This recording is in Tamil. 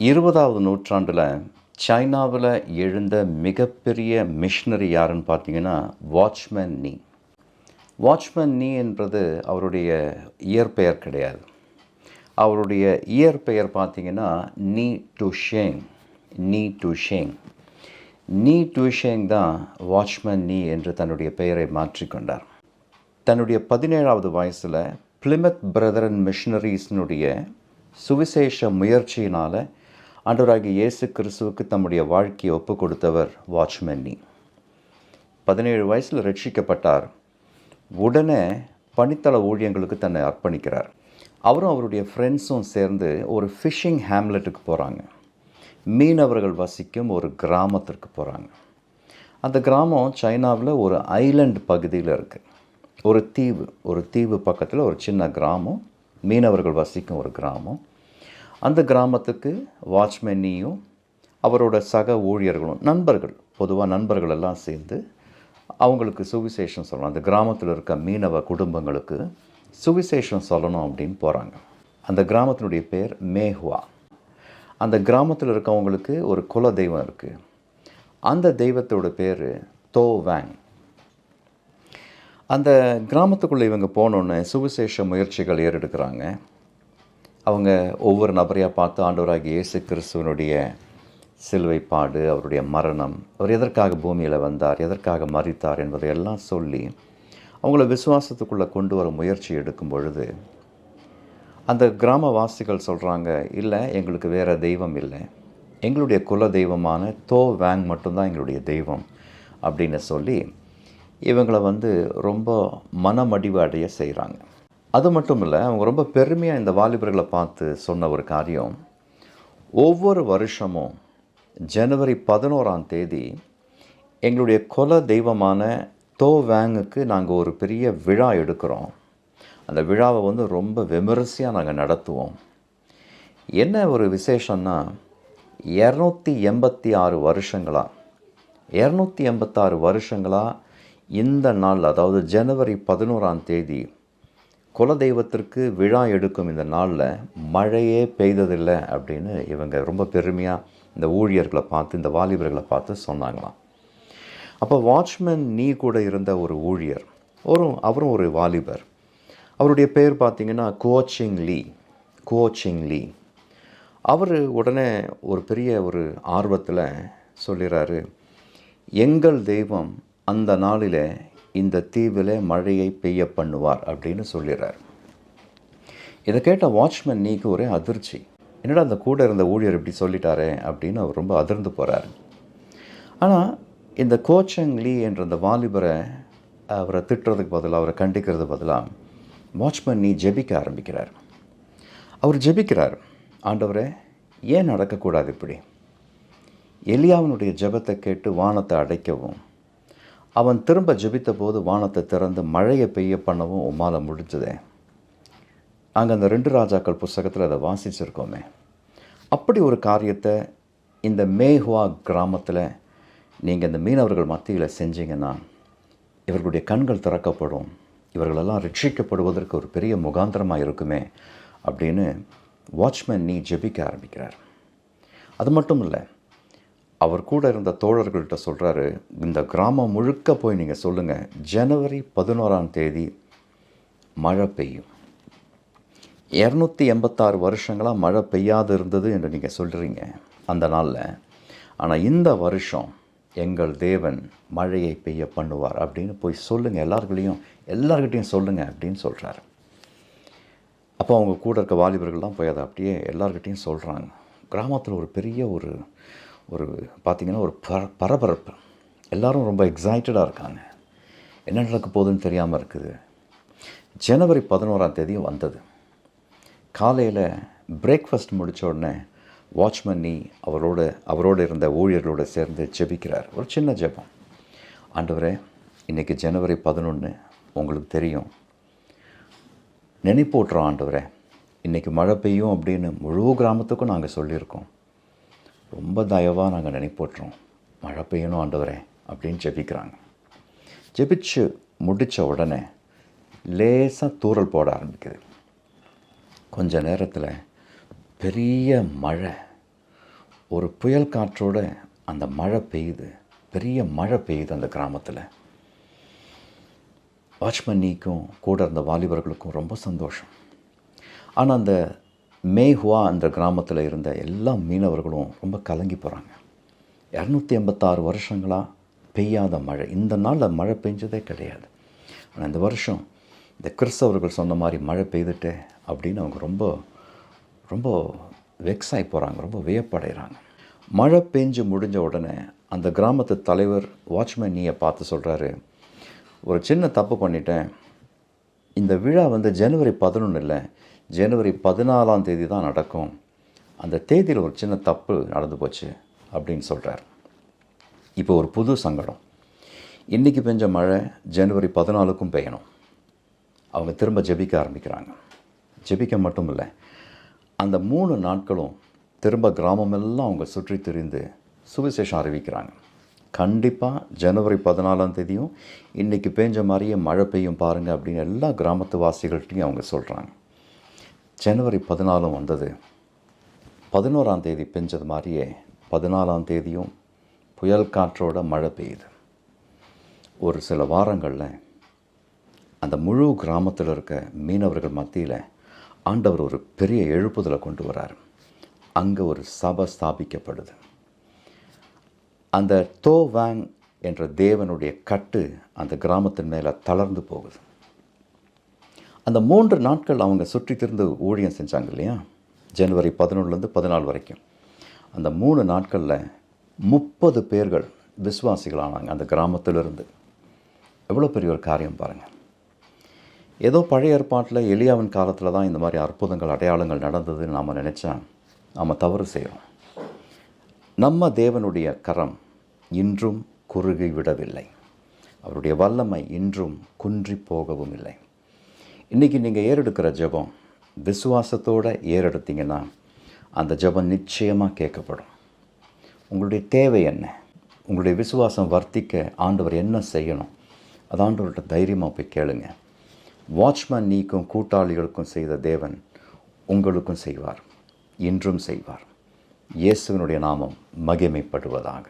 இருபதாவது நூற்றாண்டில் சைனாவில் எழுந்த மிகப்பெரிய மிஷினரி யாருன்னு பார்த்தீங்கன்னா வாட்ச்மேன் நீ. வாட்ச்மேன் நீ என்பது அவருடைய இயற்பெயர் கிடையாது. அவருடைய இயற்பெயர் பார்த்தீங்கன்னா நீ டு ஷேங் நீ டு ஷேங். நீ டு ஷேங் தான் வாட்ச்மேன் நீ என்று தன்னுடைய பெயரை மாற்றிக்கொண்டார் தன்னுடைய பதினேழாவது வயசில் பிளிமத் பிரதரன் மிஷனரிஸ்னுடைய சுவிசேஷ முயற்சியினால் ஆண்டவராகிய இயேசு கிறிஸ்துவுக்கு தம்முடைய வாழ்க்கையை ஒப்பு கொடுத்தவர் வாட்ச்மேன் பதினேழு வயசில் ரட்சிக்கப்பட்டார். உடனே பணித்தள ஊழியங்களுக்கு தன்னை அர்ப்பணிக்கிறார். அவரும் அவருடைய ஃப்ரெண்ட்ஸும் சேர்ந்து ஒரு ஃபிஷிங் ஹேம்லெட்டுக்கு போகிறாங்க மீனவர்கள் வசிக்கும் ஒரு கிராமத்திற்கு போகிறாங்க அந்த கிராமம் சைனாவில் ஒரு ஐலண்ட் பகுதியில் இருக்குது ஒரு தீவு ஒரு தீவு பக்கத்தில் ஒரு சின்ன கிராமம். மீனவர்கள் வசிக்கும் ஒரு கிராமம். அந்த கிராமத்துக்கு வாட்ச்மேனியும் அவரோட சக ஊழியர்களும் நண்பர்கள் பொதுவாக நண்பர்கள் எல்லாம் சேர்ந்து அவங்களுக்கு சுவிசேஷம் சொல்லணும். அந்த கிராமத்தில் இருக்க மீனவ குடும்பங்களுக்கு சுவிசேஷம் சொல்லணும் அப்படின்னு போகிறாங்க அந்த கிராமத்தினுடைய பேர் மேஹுவா. அந்த கிராமத்தில் இருக்கவங்களுக்கு ஒரு குல தெய்வம் இருக்குது அந்த தெய்வத்தோட பேர் தோ வேங். அந்த கிராமத்துக்குள்ளே இவங்க போனோன்னே சுவிசேஷ முயற்சிகள் ஏறெடுக்கிறாங்க. அவங்க ஒவ்வொரு நபரையாக பார்த்து ஆண்டவராகிய இயேசு கிறிஸ்துவனுடைய சிலுவை பாடு அவருடைய மரணம் அவர் எதற்காக பூமியில் வந்தார் எதற்காக மறித்தார் என்பதை எல்லாம் சொல்லி அவங்கள விசுவாசத்துக்குள்ளே கொண்டு வர முயற்சி எடுக்கும் பொழுது அந்த கிராமவாசிகள் சொல்கிறாங்க இல்லை எங்களுக்கு வேறு தெய்வம் இல்லை. எங்களுடைய குல தெய்வமான தோ வேங் மட்டும்தான் எங்களுடைய தெய்வம். அப்படின்னு சொல்லி இவங்களை வந்து ரொம்ப மனமடிவு அடைய செய்கிறாங்க அது மட்டும் இல்லை அவங்க ரொம்ப பெருமையாக இந்த வாலிபர்களை பார்த்து சொன்ன ஒரு காரியம். ஒவ்வொரு வருஷமும் ஜனவரி பதினோராம் தேதி எங்களுடைய குல தெய்வமான தோ வேங்குக்கு நாங்கள் ஒரு பெரிய விழா எடுக்கிறோம். அந்த விழாவை வந்து ரொம்ப விமரிசையாக நாங்கள் நடத்துவோம். என்ன ஒரு விசேஷம்னா இரநூத்தி எண்பத்தி ஆறு வருஷங்களாக இரநூத்தி எண்பத்தாறு வருஷங்களாக இந்த நாள் அதாவது ஜனவரி பதினோராம் தேதி குலதெய்வத்திற்கு விழா எடுக்கும் இந்த நாளில் மழையே பெய்ததில்லை அப்படின்னு இவங்க ரொம்ப பெருமையாக இந்த ஊழியர்களை பார்த்து இந்த வாலிபர்களை பார்த்து சொன்னாங்களாம். அப்போ வாட்ச்மேன் நீ கூட இருந்த ஒரு ஊழியர் ஒரு அவரும் ஒரு வாலிபர். அவருடைய பேர் பார்த்திங்கன்னா கோச்சிங் லீ கோச்சிங் லீ. அவர் உடனே ஒரு பெரிய ஒரு ஆர்வத்தில் சொல்லிடுறாரு எங்கள் தெய்வம் அந்த நாளில் இந்த தீவில் மழையை பெய்ய பண்ணுவார் அப்படின்னு சொல்லிடுறார் இதை கேட்ட வாட்ச்மேன் நீக்கு ஒரே அதிர்ச்சி. என்னடா அந்த கூட இருந்த ஊழியர் இப்படி சொல்லிட்டாரே அப்படின்னு அவர் ரொம்ப அதிர்ந்து போகிறார் ஆனால் இந்த கோச்சங் லீ என்ற அந்த வாலிபரை அவரை திட்டுறதுக்கு பதிலாக அவரை கண்டிக்கிறது பதிலாக வாட்ச்மேன் நீ ஜெபிக்க ஆரம்பிக்கிறார். அவர் ஜெபிக்கிறார். ஆண்டவரே ஏன் நடக்கக்கூடாது இப்படி? எலியாவனுடைய ஜெபத்தை கேட்டு வானத்தை அடைக்கவும் அவன் திரும்ப ஜெபித்த போது வானத்தை திறந்து மழையை பெய்ய பண்ணவும் உமால முடிஞ்சதே. நாங்கள் அந்த ரெண்டு ராஜாக்கள் புஸ்தகத்தில் அதை வாசிச்சிருக்கோமே. அப்படி ஒரு காரியத்தை இந்த மேஹுவா கிராமத்தில் நீங்கள் இந்த மீனவர்கள் மத்தியில் செஞ்சீங்கன்னா இவர்களுடைய கண்கள் திறக்கப்படும். இவர்களெல்லாம் ரட்சிக்கப்படுவதற்கு ஒரு பெரிய முகாந்திரமாக இருக்குமே அப்படின்னு வாட்ச்மேன் நீ ஜெபிக்க ஆரம்பிக்கிறார். அது மட்டும் இல்லை அவர் கூட இருந்த தோழர்கள்ட்ட சொல்கிறாரு இந்த கிராமம் முழுக்க போய் நீங்கள் சொல்லுங்கள் ஜனவரி பதினோராம் தேதி மழை பெய்யும். இரநூத்தி எண்பத்தாறு வருஷங்களாக மழை பெய்யாது இருந்தது என்று நீங்கள் சொல்கிறீங்க அந்த நாளில். ஆனால் இந்த வருஷம் எங்கள் தேவன் மழையை பெய்ய பண்ணுவார் அப்படின்னு போய் சொல்லுங்கள் எல்லாருக்குள்ளேயும் எல்லார்கிட்டையும் சொல்லுங்கள் அப்படின்னு சொல்கிறாரு அப்போ அவங்க கூட இருக்க வாலிபர்கள்லாம் போய் அதை அப்படியே எல்லார்கிட்டையும் சொல்கிறாங்க கிராமத்தில் ஒரு பெரிய ஒரு ஒரு பார்த்திங்கன்னா ஒரு பர பரபரப்பு. எல்லோரும் ரொம்ப எக்ஸைட்டடாக இருக்காங்க. என்ன நடக்க போகுதுன்னு தெரியாமல் இருக்குது. ஜனவரி பதினோராம் தேதியும் வந்தது. காலையில் பிரேக்ஃபாஸ்ட் முடித்த உடனே வாட்ச்மேன் நீ அவரோட அவரோடு இருந்த ஊழியர்களோடு சேர்ந்து ஜெபிக்கிறார். ஒரு சின்ன ஜெபம். ஆண்டவரே இன்றைக்கி ஜனவரி பதினொன்று உங்களுக்கு தெரியும். நினைப்போட்டுறோம் ஆண்டவரே. இன்றைக்கி மழை பெய்யும் அப்படின்னு முழு கிராமத்துக்கும் நாங்கள் சொல்லியிருக்கோம். ரொம்ப தயவாக நாங்கள் நினைப்போட்டுறோம். மழை பெய்யணும் ஆண்டவரே அப்படின்னு ஜெபிக்கிறாங்க. ஜெபிச்சு முடித்த உடனே லேசாக தூறல் போட ஆரம்பிக்குது. கொஞ்ச நேரத்தில் பெரிய மழை ஒரு புயல் காற்றோடு அந்த மழை பெய்யுது பெரிய மழை பெய்யுது அந்த கிராமத்தில். வாட்ச்மன்னிக்கும் கூட இருந்த வாலிபர்களுக்கும் ரொம்ப சந்தோஷம். ஆனால் அந்த மேஹுவா அந்த கிராமத்தில் இருந்த எல்லா மீனவர்களும் ரொம்ப கலங்கி போகிறாங்க இரநூத்தி எண்பத்தாறு வருஷங்களாக பெய்யாத மழை. இந்த நாளில் மழை பெஞ்சதே கிடையாது. ஆனால் இந்த வருஷம் இந்த கிறிஸ்தவர்கள் சொன்ன மாதிரி மழை பெய்துட்டே அப்படின்னு அவங்க ரொம்ப ரொம்ப வெக்ஸ் ஆகி போகிறாங்க ரொம்ப வியப்படைகிறாங்க மழை பெஞ்சு முடிஞ்ச உடனே அந்த கிராமத்து தலைவர் வாட்ச்மேன் நீயை பார்த்து சொல்கிறாரு ஒரு சின்ன தப்பு பண்ணிட்டேன். இந்த விழா வந்து ஜனவரி பதினொன்று இல்லை ஜனவரி பதினாலாம் தேதி தான் நடக்கும். அந்த தேதியில் ஒரு சின்ன தப்பு நடந்து போச்சு அப்படின்னு சொல்கிறார் இப்போ ஒரு புது சங்கடம். இன்றைக்கி பெஞ்ச மழை ஜனவரி பதினாலுக்கும் பெய்யணும். அவங்க திரும்ப ஜெபிக்க ஆரம்பிக்கிறாங்க. ஜெபிக்க மட்டும் இல்லை அந்த மூணு நாட்களும் திரும்ப கிராமமெல்லாம் அவங்க சுற்றி திரிந்து சுவிசேஷம் அறிவிக்கிறாங்க. கண்டிப்பாக ஜனவரி பதினாலாம் தேதியும் இன்றைக்கி பெஞ்ச மாதிரியே மழை பெய்யும் பாருங்கள் அப்படின்னு எல்லா கிராமத்து வாசிகள்கிட்டையும் அவங்க சொல்கிறாங்க ஜனவரி பதினாலும் வந்தது. பதினோராம் தேதி பெஞ்சது மாதிரியே பதினாலாம் தேதியும் புயல் காற்றோட மழை பெய்யுது. ஒரு சில வாரங்களில் அந்த முழு கிராமத்தில் இருக்க மீனவர்கள் மத்தியில் ஆண்டவர் ஒரு பெரிய எழுப்புதலை கொண்டு வரார். அங்கே ஒரு சபை ஸ்தாபிக்கப்படுது. அந்த தோவாங் என்ற தேவனுடைய கட்டு அந்த கிராமத்தின் மேலே தளர்ந்து போகுது. அந்த மூன்று நாட்கள் அவங்க சுற்றி திருந்து ஊழியம் செஞ்சாங்க இல்லையா? ஜனவரி பதினொன்றுலேருந்து பதினாலு வரைக்கும். அந்த மூணு நாட்களில் முப்பது பேர்கள் விசுவாசிகளானாங்க அந்த கிராமத்திலிருந்து. எவ்வளோ பெரிய ஒரு காரியம் பாருங்கள் ஏதோ பழைய ஏற்பாட்டில் எளியாவின் காலத்தில் தான் இந்த மாதிரி அற்புதங்கள் அடையாளங்கள் நடந்ததுன்னு நாம் நினச்சா நாம் தவறு செய்கிறோம் நம்ம தேவனுடைய கரம் இன்றும் குறுகி விடவில்லை. அவருடைய வல்லமை இன்றும் குன்றி போகவும் இல்லை. இன்றைக்கி நீங்கள் ஏறெடுக்கிற ஜெபம் விசுவாசத்தோடு ஏறெடுத்தீங்கன்னா அந்த ஜெபம் நிச்சயமாக கேட்கப்படும். உங்களுடைய தேவை என்ன? உங்களுடைய விசுவாசம் வர்த்திக்க ஆண்டவர் என்ன செய்யணும்? அது ஆண்டவர்கிட்ட தைரியமாக போய் கேளுங்க. வாட்ச்மேன் நீக்கும் கூட்டாளிகளுக்கும் செய்த தேவன் உங்களுக்கும் செய்வார். இன்றும் செய்வார். இயேசுவினுடைய நாமம் மகிமைப்படுவதாக.